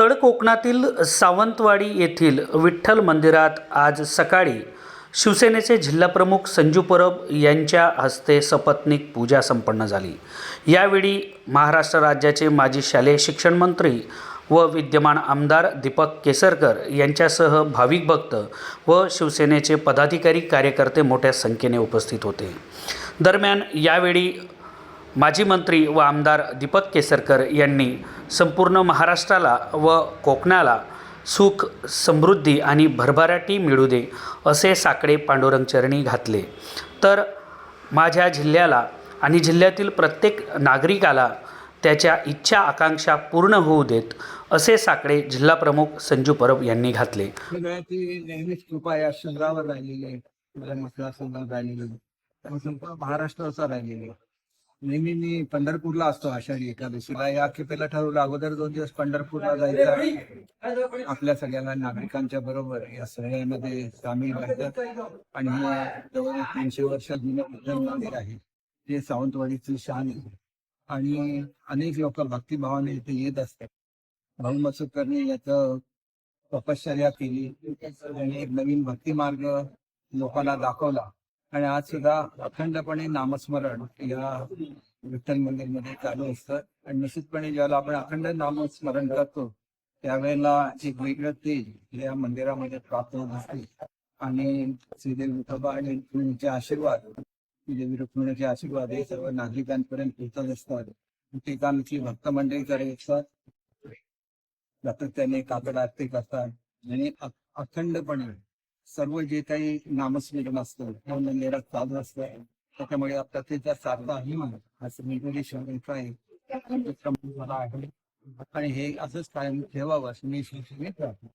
तळ कोकणातील सावंतवाडी येथील विठ्ठल मंदिरात आज सकाळी शिवसेनेचे जिल्हाप्रमुख संजू परब यांच्या हस्ते सपत्नीक पूजा संपन्न झाली. यावेळी महाराष्ट्र राज्याचे माजी शालेय शिक्षण मंत्री व विद्यमान आमदार दीपक केसरकर यांच्यासह भाविक भक्त व शिवसेनेचे पदाधिकारी कार्यकर्ते मोठ्या संख्येने उपस्थित होते. दरम्यान यावेळी माजी मंत्री व आमदार दीपक केसरकर यांनी संपूर्ण महाराष्ट्राला व कोकणाला सुख समृद्धी आणि भरभराटी मिळू दे असे साकडे पांडुरंगचरणी घातले. तर माझ्या जिल्ह्याला आणि जिल्ह्यातील प्रत्येक नागरिकाला त्याच्या इच्छा आकांक्षा पूर्ण होऊ देत असे साकडे जिल्हाप्रमुख संजू परब यांनी घातले. नेहमीच कृपा या शहरावर राहिलेली आहे. मतदारसंघात राहिलेली महाराष्ट्राचा राहिलेली आहे. नेहमी मी पंढरपूरला असतो आषाढी एकादशीला या पहिला ठरवलं अगोदर दोन दिवस पंढरपूरला जायचं. आपल्या सगळ्या नागरिकांच्या बरोबर या सगळ्यामध्ये सामील व्हायचं आणि हे तीनशे वर्ष जुनं मंदिर आहे. ते सावंतवाडीची शान आहे. आणि अनेक लोक भक्तिभावाने इथे येत असतात. भाऊ मसुकरने याचं तपश्चर्या केली. त्यांनी एक नवीन भक्ती मार्ग लोकांना दाखवला. आणि आज सुद्धा अखंडपणे नामस्मरण या विठ्ठल मंदिरमध्ये चालू असतं. आणि निश्चितपणे ज्याला आपण अखंड नामस्मरण करतो त्यावेळेला एक वेगळं तेज या मंदिरामध्ये प्राप्त होत असते. आणि श्रीदेवी विठोबा आणि रुक्मिणीचे आशीर्वाद श्रीदेवी रुक्मिणीचे आशीर्वाद हे सर्व नागरिकांपर्यंत पोहोचत असतात. ठिकाणची भक्त मंडळी करत असतात सातत्याने काकड आरती करतात. आणि अखंडपणे सर्व जे काही नामस्मरण असतं हे मंदिरात चालू असतं त्याच्यामुळे आता ते जर सारखं आहे असं श्रीदेवी म्हणजे शहराचा आहे. आणि हे असंच कायम ठेवावं असं मी शिवसेनेत राहतो